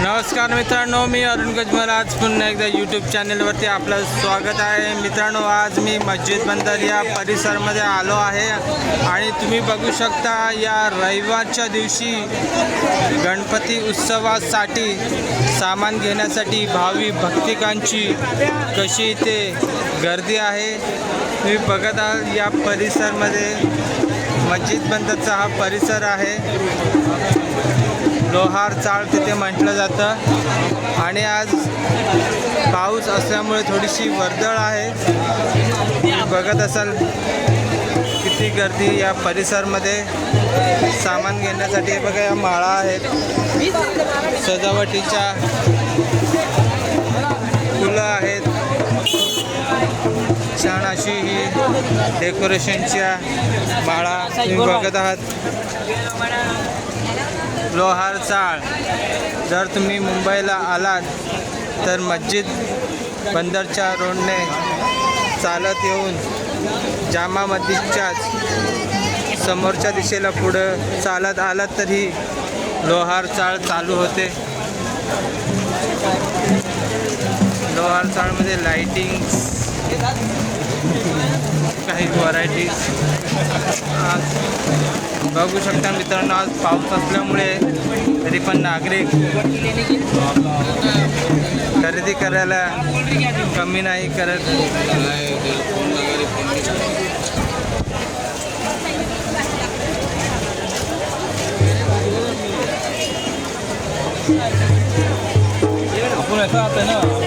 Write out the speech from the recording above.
नमस्कार मित्रांनो मी अरुण गजमल आज पुन्हा एकदा यूट्यूब चॅनलवरती आपलं स्वागत आहे. मित्रांनो आज मी मस्जिद बंदर या परिसरमध्ये आलो आहे. आणि तुम्ही बघू शकता या रविवारच्या दिवशी गणपती उत्सवासाठी सामान घेण्यासाठी भावी भक्तिकांची कशी इथे गर्दी आहे तुम्ही बघत आहात. या परिसरमध्ये मस्जिद बंदरचा हा परिसर आहे. लोहार चाळ तिथे म्हटलं जातं. आणि आज पाऊस असल्यामुळे थोडीशी वर्दळ आहे. बघत असाल किती गर्दी या परिसरमध्ये. सामान घेण्यासाठी बघा या माळा आहेत. सजावटीच्या फुलं आहेत. छान अशी ही डेकोरेशनच्या माळा तुम्ही बघत आहात. लोहार चाळ. जर तुम्ही मुंबईला आलात तर मस्जिद बंदरच्या रोडने चालत येऊन जामा मस्जिदच्याच समोरच्या दिशेला पुढं चालत आलात तरी लोहार चाळ चालू होते. लोहार चाळमध्ये लाईटिंग काही व्हरायटीज आज बघू शकता मित्रांनो आज पाऊस असल्यामुळे तरी पण नागरिक खरेदी करायला कमी नाही करत. आपण असं आता ना?